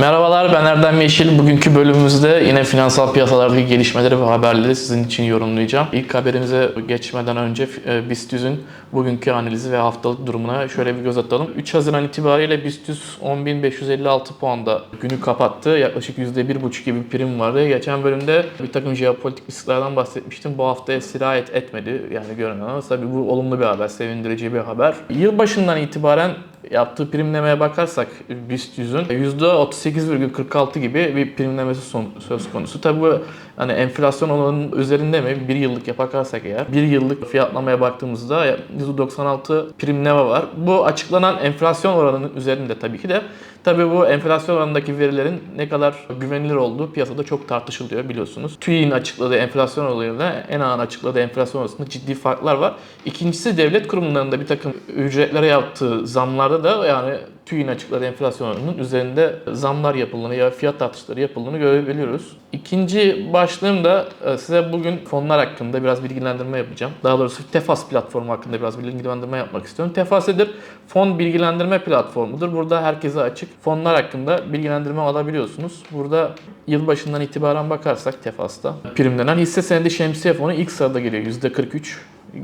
Merhabalar ben Erdem Yeşil. Bugünkü bölümümüzde yine finansal piyasalardaki gelişmeleri ve haberleri sizin için yorumlayacağım. İlk haberimize geçmeden önce e, BIST 100'ün bugünkü analizi ve haftalık durumuna şöyle bir göz atalım. 3 Haziran itibariyle BIST 100 10.556 puanda günü kapattı. Yaklaşık %1,5 gibi prim vardı. Geçen bölümde bir takım jeopolitik risklerden bahsetmiştim. Bu haftaya sirayet etmedi yani görünen ama tabii bu olumlu bir haber, sevindirici bir haber. Yılbaşından itibaren yaptığı primlemeye bakarsak BIST 100'ün %38,46 gibi bir primlemesi son, söz konusu. Tabii bu hani enflasyon oranının üzerinde mi? Bir yıllık bakarsak eğer. Bir yıllık fiyatlamaya baktığımızda %96 primleme var. Bu açıklanan enflasyon oranının üzerinde tabii ki de. Tabii bu enflasyon oranındaki verilerin ne kadar güvenilir olduğu piyasada çok tartışılıyor biliyorsunuz. TÜİ'nin açıkladığı enflasyon oranıyla en ağır açıkladığı enflasyon arasında ciddi farklar var. İkincisi devlet kurumlarında bir takım ücretlere yaptığı zamlarda da yani TÜİ'nin açıkladığı enflasyon oranının üzerinde zamlar yapıldığını ya fiyat artışları yapıldığını görebiliyoruz. İkinci başlığım da e, size bugün fonlar hakkında biraz bilgilendirme yapacağım. Daha doğrusu Tefas platformu hakkında biraz bilgilendirme yapmak istiyorum. Tefas nedir? Fon bilgilendirme platformudur. Burada herkese açık fonlar hakkında bilgilendirme alabiliyorsunuz. Burada yılbaşından itibaren bakarsak Tefas'ta primlenen hisse senedi şemsiye fonu ilk sırada geliyor %43.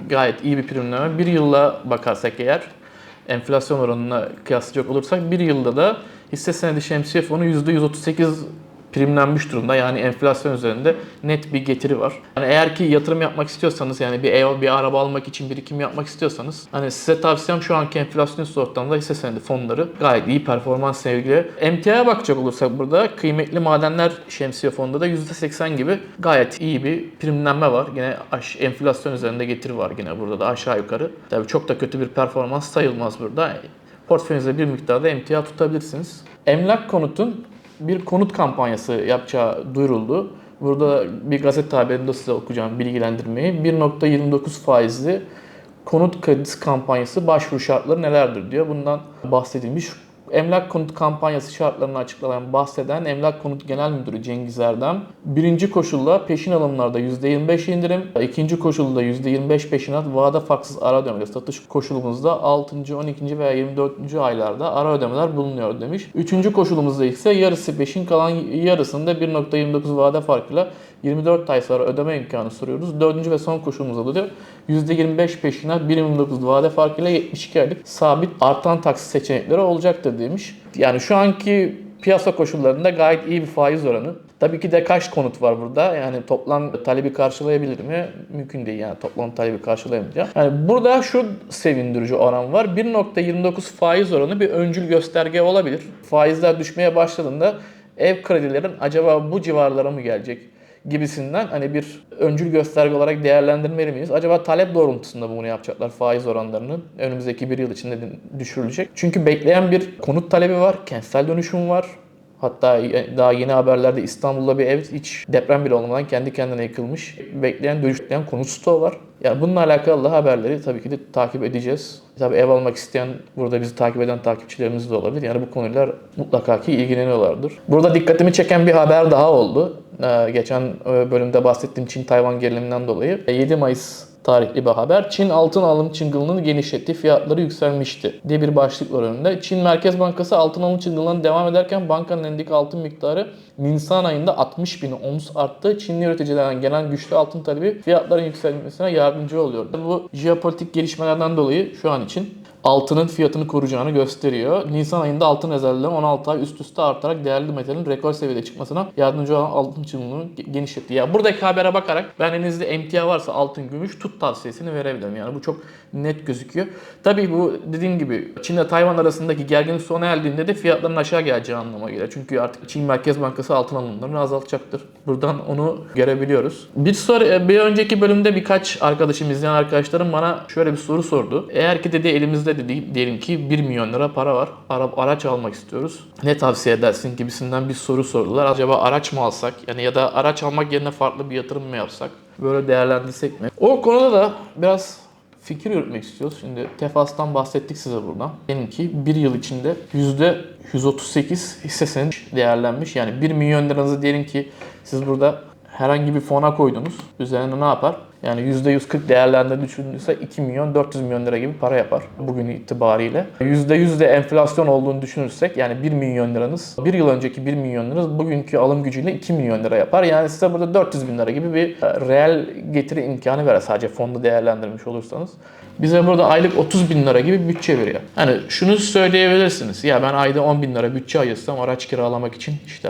Gayet iyi bir primleme. Bir yılla bakarsak eğer enflasyon oranına kıyaslayacak olursak bir yılda da hisse senedi şemsiye fonu %138 primlenmiş durumda. Yani enflasyon üzerinde net bir getiri var. Yani eğer ki yatırım yapmak istiyorsanız yani bir ev, bir araba almak için birikim yapmak istiyorsanız hani size tavsiyem şu anki enflasyon üstü ortamda hisse senedi fonları gayet iyi performans sergiliyor. Emtiaya bakacak olursak burada kıymetli madenler şemsiye fonunda da %80 gibi gayet iyi bir primlenme var. Yine enflasyon üzerinde getiri var yine burada da aşağı yukarı. Tabii çok da kötü bir performans sayılmaz burada. Portföyünüzde bir miktarda emtia tutabilirsiniz. Emlak konutun bir konut kampanyası yapacağı duyuruldu. Burada bir gazete haberinde size okuyacağım bilgilendirmeyi. 1.29 faizli konut kredisi kampanyası başvuru şartları nelerdir diyor. Bundan bahsedilmiş. Emlak konut kampanyası şartlarını açıklayan bahseden Emlak Konut Genel Müdürü Cengiz Erdem, birinci koşulla peşin alımlarda %25 indirim, ikinci koşulda %25 peşinat vade faksız ara ödemede satış koşulumuzda 6. 12. veya 24. aylarda ara ödemeler bulunuyor demiş. Üçüncü koşulumuzda ise yarısı peşin kalan yarısında 1.29 vade farkıyla 24 ay sonra ödeme imkanı soruyoruz. Dördüncü ve son koşulumuzda da diyor %25 peşinat 1.29 vade farkıyla 72 aylık sabit artan taksit seçenekleri olacaktır demiş. Yani şu anki piyasa koşullarında gayet iyi bir faiz oranı. Tabii ki de kaç konut var burada? Yani toplam talebi karşılayabilir mi? Mümkün değil yani toplam talebi karşılayamayacak. Yani burada şu sevindirici oran var. 1.29 faiz oranı bir öncül gösterge olabilir. Faizler düşmeye başladığında ev kredilerin acaba bu civarlara mı gelecek? Gibisinden hani bir öncül gösterge olarak değerlendirmeli miyiz? Acaba talep doğrultusunda bunu yapacaklar faiz oranlarının önümüzdeki bir yıl içinde düşürülecek? Çünkü bekleyen bir konut talebi var, kentsel dönüşüm var. Hatta daha yeni haberlerde İstanbul'da bir ev hiç deprem bile olmadan kendi kendine yıkılmış. Bekleyen, dönüşleyen konut stoğu var. Yani bununla alakalı haberleri tabii ki de takip edeceğiz. Tabii ev almak isteyen burada bizi takip eden takipçilerimiz de olabilir. Yani bu konular mutlaka ki ilgileniyorlardır. Burada dikkatimi çeken bir haber daha oldu. Ee, geçen bölümde bahsettiğim Çin-Tayvan geriliminden dolayı 7 Mayıs tarihli bir haber. Çin altın alım çıngılını genişletti, fiyatları yükselmişti diye bir başlık var önünde. Çin Merkez Bankası altın alım çıngılına devam ederken bankanın elindeki altın miktarı Nisan ayında 60 bin ons arttı. Çinli üreticilerden gelen güçlü altın talebi fiyatların yükselmesine yardımcı oluyor. Bu jeopolitik gelişmelerden dolayı şu an için altının fiyatını koruyacağını gösteriyor. Nisan ayında altın rezervleri 16 ay üst üste artarak değerli metalin rekor seviyede çıkmasına yardımcı olan altın çıngılını genişletti. Ya buradaki habere bakarak ben elinizde emtia varsa altın, gümüş tut tavsiyesini verebilirim. Yani bu çok net gözüküyor. Tabii bu dediğim gibi Çin ile Tayvan arasındaki gerginlik sona erdiğinde de fiyatların aşağı geleceği anlama gelir. Çünkü artık Çin Merkez Bankası altın alımlarını azaltacaktır. Buradan onu görebiliyoruz. Bir soru bir önceki bölümde birkaç arkadaşım izleyen arkadaşlarım bana şöyle bir soru sordu. Eğer ki dedi elimizde dedi diyelim ki 1 milyon lira para var. Ara, araç almak istiyoruz. Ne tavsiye edersin gibisinden bir soru sordular. Acaba araç mı alsak? Yani ya da araç almak yerine farklı bir yatırım mı yapsak? Böyle değerlendirsek mi? O konuda da biraz fikir yürütmek istiyoruz. Şimdi Tefas'tan bahsettik size buradan. Diyelim ki bir yıl içinde %138 hisse senedi değerlenmiş. Yani 1 milyon liranızı diyelim ki siz burada herhangi bir fona koydunuz. Üzerine ne yapar? Yani %140 değerlendirme düşünülürse 2 milyon 400 milyon lira gibi para yapar bugün itibariyle. %100 de enflasyon olduğunu düşünürsek yani 1 milyon liranız, bir yıl önceki 1 milyon liranız bugünkü alım gücüyle 2 milyon lira yapar. Yani size burada 400 bin lira gibi bir e, reel getiri imkanı verir sadece fonda değerlendirmiş olursanız. Bize burada aylık 30 bin lira gibi bütçe veriyor. Hani şunu söyleyebilirsiniz. Ya ben ayda 10 bin lira bütçe ayırsam araç kiralamak için işte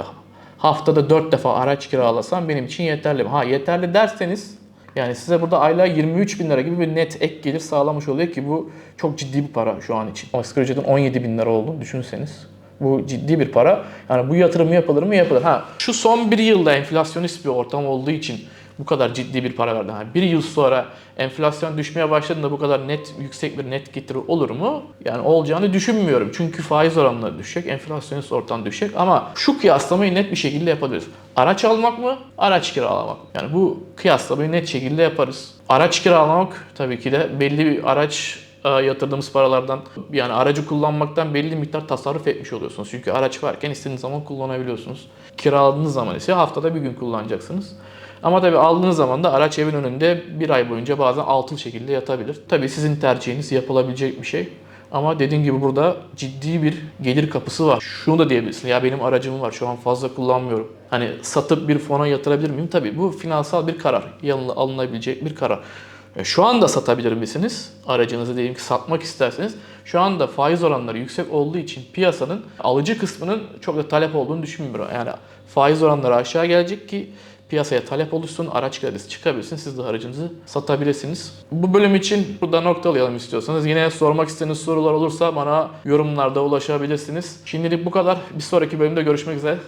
haftada 4 defa araç kiralasam benim için yeterli. Ha yeterli derseniz yani size burada aylığa 23 bin lira gibi bir net ek gelir sağlamış oluyor ki bu çok ciddi bir para şu an için. Asgari ücretin 17 bin lira olduğunu düşünseniz. Bu ciddi bir para. Yani bu yatırım yapılır mı? Yapılır. Ha şu son bir yılda enflasyonist bir ortam olduğu için bu kadar ciddi bir para verdi. Yani bir yıl sonra enflasyon düşmeye başladığında bu kadar net yüksek bir net getiri olur mu? Yani olacağını düşünmüyorum. Çünkü faiz oranları düşecek, enflasyonist ortam düşecek ama şu kıyaslamayı net bir şekilde yapabiliriz. Araç almak mı? Araç kiralamak? Yani bu kıyaslamayı net şekilde yaparız. Araç kiralamak tabii ki de belli bir araç e, yatırdığımız paralardan yani aracı kullanmaktan belli miktar tasarruf etmiş oluyorsunuz. Çünkü araç varken istediğiniz zaman kullanabiliyorsunuz. Kiraladığınız zaman ise haftada bir gün kullanacaksınız. Ama tabii aldığınız zaman da araç evin önünde bir ay boyunca bazen altıl şekilde yatabilir. Tabii sizin tercihiniz yapılabilecek bir şey. Ama dediğim gibi burada ciddi bir gelir kapısı var. Şunu da diyebilirsin. Ya benim aracım var şu an fazla kullanmıyorum. Hani satıp bir fona yatırabilir miyim? Tabii bu finansal bir karar. Yanına alınabilecek bir karar. E, Şu anda satabilir misiniz? Aracınızı diyelim ki satmak isterseniz. Şu anda faiz oranları yüksek olduğu için piyasanın alıcı kısmının çok da talep olduğunu düşünmüyorum. Yani faiz oranları aşağı gelecek ki piyasaya talep oluşsun, araç kredisi çıkabilsin, siz de aracınızı satabilirsiniz. Bu bölüm için burada noktalayalım istiyorsanız. Yine sormak istediğiniz sorular olursa bana yorumlarda ulaşabilirsiniz. Şimdilik bu kadar. Bir sonraki bölümde görüşmek üzere.